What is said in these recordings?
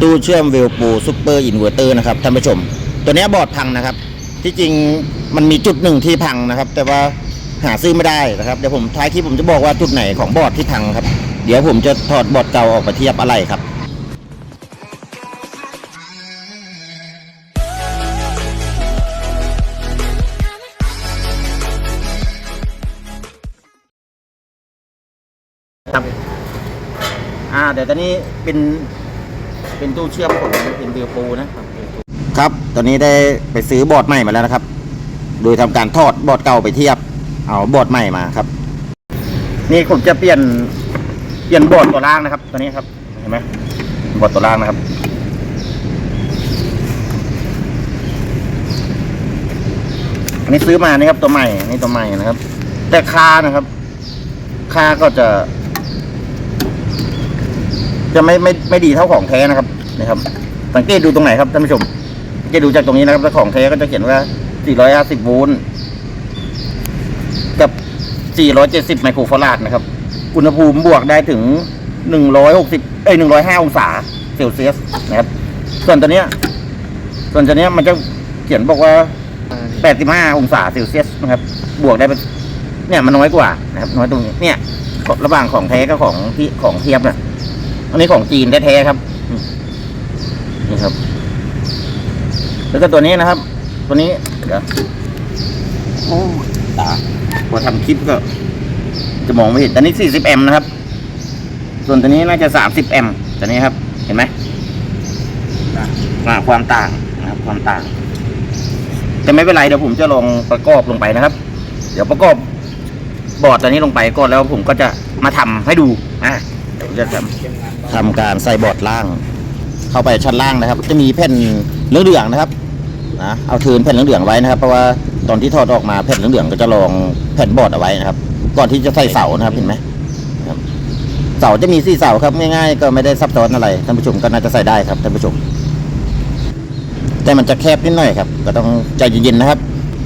ตู้เชื่อมเวลปูซูเปอร์อินเวอร์เตอร์นะครับท่านผู้ชม ตัวนี้บอร์ดพังนะครับ ที่จริงมันมีจุดหนึ่งที่พังนะครับ แต่ว่าหาซื้อไม่ได้นะครับเดี๋ยวผมท้ายคลิปผมจะบอกว่าจุดไหนของบอร์ดที่พังครับ เดี๋ยวผมจะถอดบอร์ดเก่าออกมาเทียบอะไรครับครับ อ่า เดี๋ยวตอนนี้เป็น เป็นตู้เชื่อมของเป็นวิวปูนะครับ ครับ ตอนนี้ได้ไปซื้อบอร์ดใหม่มาแล้วนะครับ โดยทำการทอดบอร์ดเก่าไปเทียบ เอาบอร์ดใหม่มาครับ นี่ผมจะเปลี่ยน เปลี่ยนบอร์ดตัวล่างนะครับ ตัวนี้ครับ เห็นไหมบอร์ดตัวล่างนะครับ อันนี้ซื้อมานี่ครับตัวใหม่ นี่ตัวใหม่นะครับ แต่ค่านะครับค่าก็จะ จะไม่ไม่ไม่ดีเท่าของแท้นะครับนะครับ สังเกตดูตรงไหนครับท่านผู้ชมสังเกตดูจากตรงนี้นะครับถ้าของแท้ก็จะเขียนว่า 450 โวลต์กับ 470 ไมโครฟาราดนะครับ อุณหภูมิบวกได้ถึง 160 เอ้ย 105 องศาเซลเซียสนะครับ ส่วนตัวเนี้ย ส่วนตัวเนี้ยมันจะเขียนบอกว่า 85 องศาเซลเซียสนะครับ บวกได้เป็นเนี่ยมันน้อยกว่านะครับ น้อยตรงนี้ เนี่ยระหว่างของแท้กับของที่ของเทียบน่ะ อันนี้ของจีนแท้ๆครับนี่ครับ แล้วก็ตัวนี้นะครับ ตัวนี้เดี๋ยวโอ้ตาพอทำคลิปก็ จะมองไม่เห็นตัวนี้40แอมนะครับ ส่วนตัวนี้น่าจะ30แอมตัวนี้ครับ เห็นไหมความต่างนะครับ ความต่างแต่ไม่เป็นไรเดี๋ยวผมจะลองประกอบลงไปนะครับ เดี๋ยวประกอบบอร์ดตัวนี้ลงไปก่อนแล้วผมก็จะมาทำให้ดูอะเดี๋ยวจะทำ ทำการใส่บอร์ดล่าง เข้าไปชั้นล่างนะครับ จะมีแผ่นเหลืองๆนะครับนะเอาทืนแผ่นเหลืองๆไว้นะครับ เพราะว่าตอนที่ถอดออกมาแผ่นเหลืองๆก็จะรองแผ่นบอร์ดเอาไว้นะครับ ก่อนที่จะใส่เสานะครับเห็นไหมเสาจะมีสี่เสาครับง่ายๆ ก็ไม่ได้ซับซ้อนอะไรท่านผู้ชมก็น่าจะใส่ได้ครับท่านผู้ชม แต่มันจะแคบนิดหน่อยครับ ก็ต้องใจเย็นๆนะครับ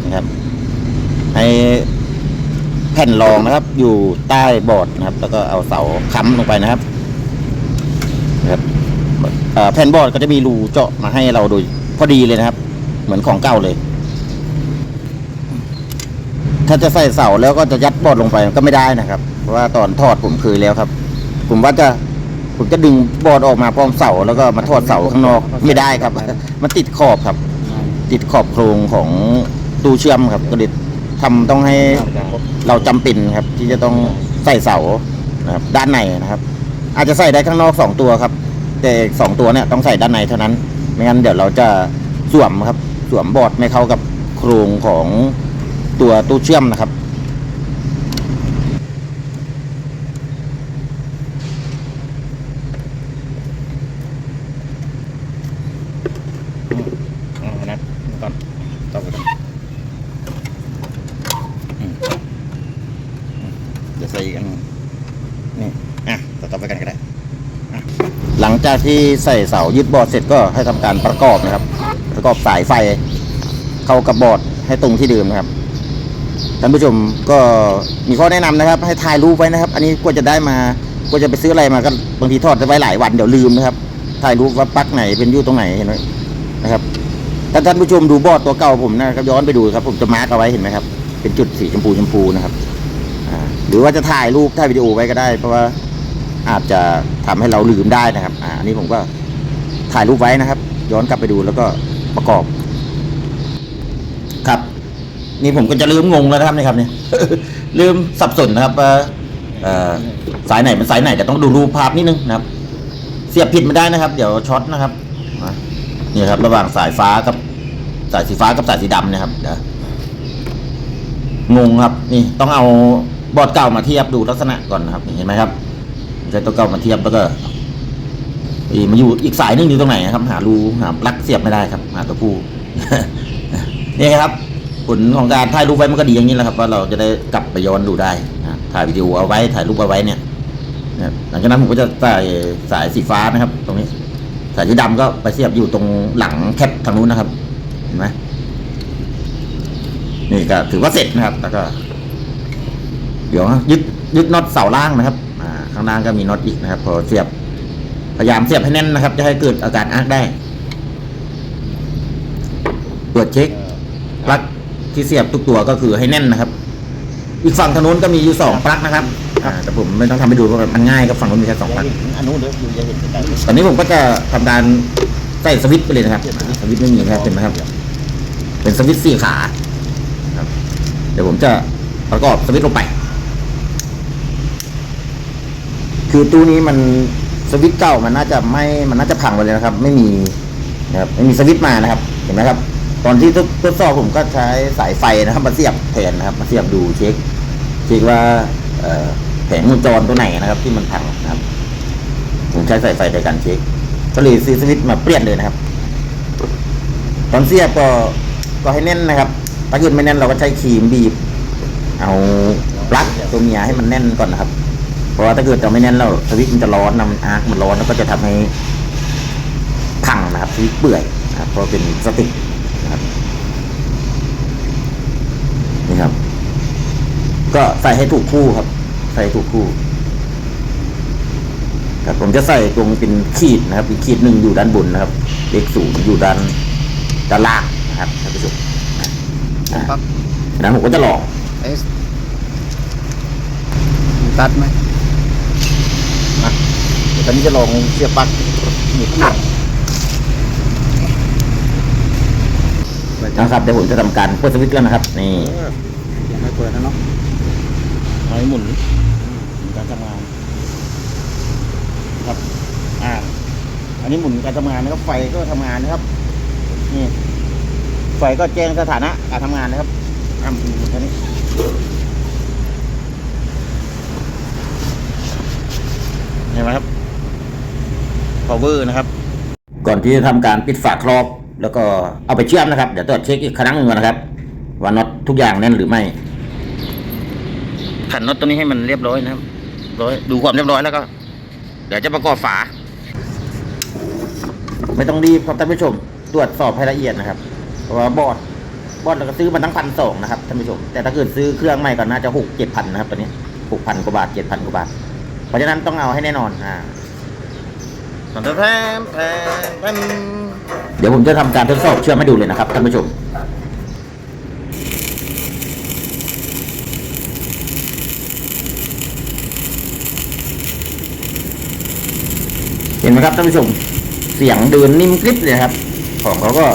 นะครับให้แผ่นรองนะครับ อยู่ใต้บอร์ดนะครับ แล้วก็เอาเสาค้ำลงไปนะครับ แผ่นบอร์ดก็จะมีรูเจาะมาให้เราโดยพอดีเลยนะครับ เหมือนของเก่าเลย ถ้าจะใส่เสาแล้วก็จะยัดบอร์ดลงไปก็ไม่ได้นะครับ เพราะว่าตอนทอดผมเคยแล้วครับ ผมว่าจะผมจะดึงบอร์ดออกมาพร้อมเสาแล้วก็มาทอดเสาข้างนอกไม่ได้ครับ มันติดขอบครับ ติดขอบโครงของตู้เชื่อมครับก็เลยทำต้องให้เราจำเป็นครับ ที่จะต้องใส่เสานะครับ ด้านในนะครับ อาจจะใส่ได้ข้างนอกสองตัวครับ แต่สองตัวเนี่ยต้องใส่ด้านในเท่านั้น ไม่งั้นเดี๋ยวเราจะสวมครับ สวมบอร์ดไม่เข้ากับโครงของตัวตู้เชื่อมนะครับอ๋อนัดก่อนต่อไปก่อนอืมอืมเดี๋ยวใส่อีกอันนี่ อะ ต่อต่อไปกันก็ได้อะ หลังจากที่ใส่เสายึดบอร์ดเสร็จก็ให้ทำการประกอบนะครับ ประกอบสายไฟเข้ากับบอร์ดให้ตรงที่เดิมนะครับท่านผู้ชมก็มีข้อแนะนำนะครับ ให้ถ่ายรูปไว้นะครับ อันนี้กว่าจะได้มากว่าจะไปซื้ออะไรมาก็บางทีทอดไว้หลายวันเดี๋ยวลืมนะครับถ่ายรูปว่าปักไหนเป็นอยู่ตรงไหนเห็นไหมนะครับถ้าท่านผู้ชมดูบอร์ดตัวเก่าผมนะครับย้อนไปดูครับ ผมจะมาร์กเอาไว้เห็นไหมครับเป็นจุดสีชมพูชมพูนะครับหรือว่าจะถ่ายรูปถ่ายวิดีโอไว้ก็ได้เพราะว่า อาจจะทำให้เราลืมได้นะครับอ่าอันนี้ผมก็ถ่ายรูปไว้นะครับ ย้อนกลับไปดูแล้วก็ประกอบ ครับ นี่ผมก็จะลืมงงแล้วนะครับนี่ครับเนี่ยลืมสับสนนะครับสายไหนเป็นสายไหนแต่ต้องดูรูปภาพนิดนึงนะครับ เสียบผิดไม่ได้นะครับ เดี๋ยวช็อตนะครับนี่ครับ ระหว่างสายฟ้ากับสายสีฟ้ากับสายสีดำนะครับเดี๋ยวงงครับ นี่ต้องเอาบอร์ดเก่ามาเทียบดูลักษณะก่อนนะครับเห็นไหมครับ ใช้ตัวเก่ามาเทียบแล้วก็อีมาอยู่อีกสายหนึงอยู่ตรงไหนครับ หารูหาปลั๊กเสียบไม่ได้ครับ หาตัวผู้นี่ครับ ผลของการถ่ายรูปไว้มันก็ดีอย่างนี้แหละครับ ว่าเราจะได้กลับไปย้อนดูได้นะถ่ายวิดีโอเอาไว้ถ่ายรูปเอาไว้เนี่ยหลังจากนั้นผมก็จะใส่สายสีฟ้านะครับ ตรงนี้สายสีดำก็ไปเสียบอยู่ตรงหลังแคปทางนู้นนะครับเห็นไหมนี่ก็ถือว่าเสร็จนะครับ แล้วก็ เดี๋ยวยึดยึดน็อตเสาล่างนะครับ ข้างล่างก็มีน็อตอีกนะครับพอเสียบ พยายามเสียบให้แน่นนะครับ จะให้เกิดอาการอาร์กได้ตรวจเช็คปลั๊กที่เสียบทุกตัวก็คือให้แน่นนะครับ อีกฝั่งทางนู้นก็มีอยู่สองปลั๊กนะครับอ่าแต่ผมไม่ต้องทำให้ดูเพราะมันง่ายกับฝั่งนู้นมีแค่สองปลั๊กอันนู้นเดี๋ยวอยู่จะเห็นตอนนี้ผมก็จะทำการใส่สวิตช์ไปเลยนะครับ สวิตช์ไม่มีนะครับเห็นไหมครับ เป็นสวิตช์สี่ขาครับ เดี๋ยวผมจะประกอบสวิตช์ลงไป คือตู้นี้มันสวิตช์เก่ามันน่าจะไม่มันน่าจะพังไปเลยนะครับ ไม่มีนะครับไม่มีสวิตช์มานะครับ เห็นไหมครับ ตอนที่ทดสอบผมก็ใช้สายไฟนะครับมาเสียบแทนนะครับ มาเสียบดูเช็คเช็คว่าแผงวงจรตัวไหนนะครับ ที่มันพังนะครับผมใช้สายไฟในการเช็คก็เลยซื้อสวิตช์มาเปลี่ยนเลยนะครับ ตอนเสียบก็ก็ให้แน่นนะครับ ถ้าเกิดไม่แน่นเราก็ใช้ครีมบีบ เอาปลั๊กตัวเมียให้มันแน่นก่อนนะครับ เพราะว่าถ้าเกิดเราไม่แน่นเราสวิตช์มันจะร้อนนะมันอาร์คมันร้อนแล้วก็จะทำให้พังนะครับสวิตช์เปื่อยนะครับเพราะเป็นสติกนะครับนี่ครับ ก็ใส่ให้ถูกคู่ครับ ใส่ให้ถูกคู่ครับผมจะใส่ตรงเป็นขีดนะครับอีกขีดหนึ่งอยู่ด้านบนนะครับเลขศูนย์อยู่ด้านด้านล่างนะครับท่านผู้ชมอ่าปั๊บฉะนั้นผมก็จะลองเอสตัดไหมอะเดี๋ยว ตอนนี้จะลองเสียบปลั๊กนี่ข้างหลังนะครับเดี๋ยวผมจะทำการเปิดสวิตช์แล้วนะครับ นี่ยังไม่เปิดนะเนาะไม้หมุนหมุนการทำงานครับอ่าอันนี้หมุนการทำงานนะครับ ไฟก็ทำงานนะครับ นี่ไฟก็แจ้งสถานะการทำงานนะครับอ่าหมุนแค่นี้ เห็นไหมครับ power นะครับ ก่อนที่จะทำการปิดฝาครอบ แล้วก็เอาไปเชื่อมนะครับ เดี๋ยวตรวจเช็คอีกครั้งหนึ่งก่อนนะครับ ว่าน็อตทุกอย่างแน่นหรือไม่ขันน็อตตัวนี้ให้มันเรียบร้อยนะครับร้อยดูความเรียบร้อยแล้วก็ เดี๋ยวจะประกอบฝา ไม่ต้องรีบครับท่านผู้ชม ตรวจสอบให้ละเอียดนะครับ เพราะว่าบอร์ดบอร์ดเราก็ซื้อมาตั้งพันสองนะครับท่านผู้ชม แต่ถ้าเกิดซื้อเครื่องใหม่ก็น่าจะหกเจ็ดพันนะครับตอนนี้หกพันกว่าบาทเจ็ดพันกว่าบาท เพราะฉะนั้นต้องเอาให้แน่นอนอ่า แพมแพมแพมแพมเดี๋ยวผมจะทำการทดสอบเชื่อมให้ดูเลยนะครับท่านผู้ชมเห็นไหมครับท่านผู้ชมเสียงเดินนิ่มกริบเลยครับ ของเขาก็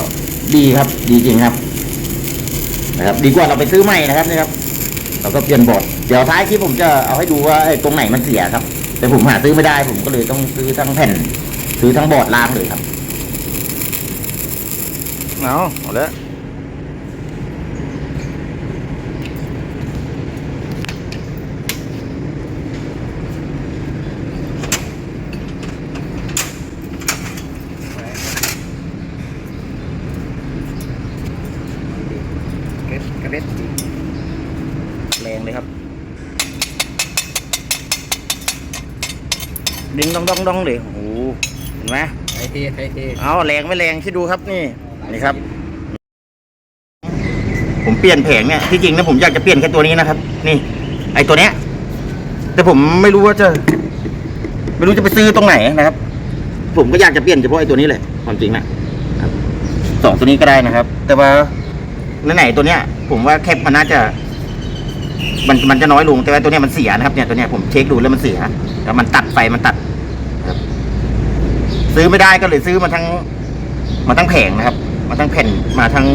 ดีครับดีจริงครับ นะครับ ดีกว่าเราไปซื้อใหม่นะครับนี่ครับ เราก็เปลี่ยนบอร์ดเดี๋ยวท้ายคลิปผมจะเอาให้ดูว่าไอ้ตรงไหนมันเสียครับ แต่ผมหาซื้อไม่ได้ผมก็เลยต้องซื้อทั้งแผ่น ซื้อทั้งบอร์ดล่างเลยครับ เอาเอาแล้วเกร็ดกระเด็ดแรงเลยครับดึงดองดองดองเลยโอ้โหเห็น ไหมไทยเทไทยเทเอาแรงไม่แรงคิดดูครับนี่นี่ครับ ผมเปลี่ยนแผงเนี่ยที่จริงนะผมอยากจะเปลี่ยนแค่ตัวนี้นะครับ นี่ ไอตัวเนี้ย แต่ผมไม่รู้ว่าจะ ไม่รู้จะไปซื้อตรงไหนนะครับ ผมก็อยากจะเปลี่ยนเฉพาะไอตัวนี้เลยความจริงนะครับสองตัวนี้ก็ได้นะครับ แต่ว่าไหนๆตัวเนี้ย ผมว่าแคปมันน่าจะ มันมันจะน้อยลงแต่ว่าตัวเนี้ยมันเสียนะครับเนี่ยตัวเนี้ยผมเช็คดูแล้วมันเสียแล้วมันตัดไฟมันตัดครับ ซื้อไม่ได้ก็เลยซื้อมาทั้งมาทั้งแผงนะครับ มาทั้งแผ่นมาทั้ง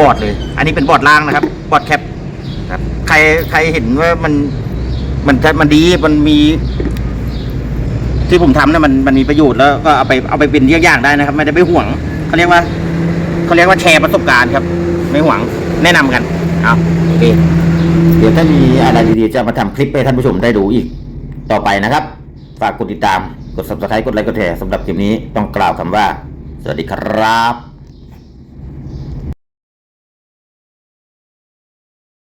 บอร์ดเลย อันนี้เป็นบอร์ดล่างนะครับ บอร์ดแคปครับ ใครใครเห็นว่ามันมันมันดีมันมี ที่ผมทำเนี่ยมันมันมีประโยชน์แล้วก็เอาไปเอาไปเป็นเยี่ยงอย่างได้นะครับ ไม่ได้ไปห่วงเขาเรียกว่าเขาเรียกว่าแชร์ประสบการณ์ครับ ไม่ห่วงแนะนำกันเอาโอเคเดี๋ยวถ้ามีอะไรดีๆจะมาทำคลิปให้ท่านผู้ชมได้ดูอีกต่อไปนะครับ ฝากกดติดตาม กด subscribe กดไลค์กดแชร์สำหรับคลิปนี้ต้องกล่าวคำว่า สวัสดีครับ